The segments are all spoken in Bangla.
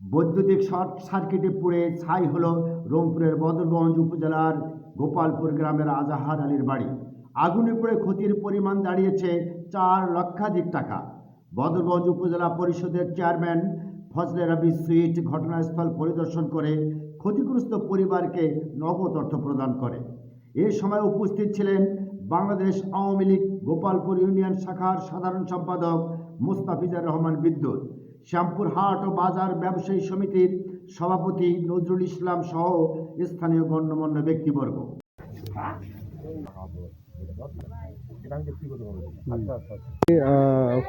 বৈদ্যুতিক শর্ট সার্কিটে পুড়ে ছাই হলো রংপুরের বদরগঞ্জ উপজেলার গোপালপুর গ্রামের আজাহার আলীর বাড়ি। আগুনে পুড়ে ক্ষতির পরিমাণ দাঁড়িয়েছে চার লক্ষাধিক টাকা। বদরগঞ্জ উপজেলা পরিষদের চেয়ারম্যান ফজলে রবি সুইট ঘটনাস্থল পরিদর্শন করে ক্ষতিগ্রস্ত পরিবারকে নগদ অর্থ প্রদান করে। এ সময় উপস্থিত ছিলেন বাংলাদেশ আওয়ামী লীগ গোপালপুর ইউনিয়ন শাখার সাধারণ সম্পাদক মুস্তাফিজার রহমান বিদ্যুৎ। শ্যামপুর হাট ও বাজার ব্যবসায়ী সমিতির সভাপতি নজরুল ইসলাম সহ স্থানীয় গণ্যমান্য ব্যক্তিবর্গ।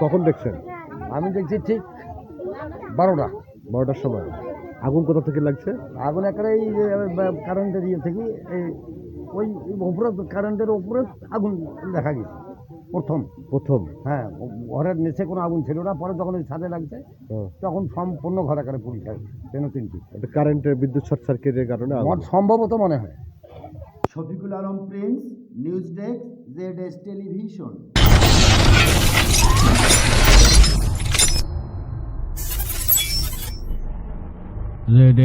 কখন দেখছেন? আমি দেখছি ঠিক বারোটা। বারোটার সময়। আগুন কোথা থেকে লাগছে? আগুন একটা এই কারেন্টের ইয়ে থেকে এই ওই উপরে কারেন্টের উপরে আগুন দেখা গেছে প্রথম। প্রথম? হ্যাঁ ঘরের নিচে কোনো আগুন ছিল না পরে যখন ওই ছাদে লাগছে। তখন সম্পূর্ণ ঘরে ঘরে পুড়ি খায় তেন তিনটি। এটা কারেন্টের বিদ্যুৎ শর্ট সার্কিটের কারণে আমার সম্ভবত মনে হয়। Shafiqul Alam Prince news desk Z S television. Red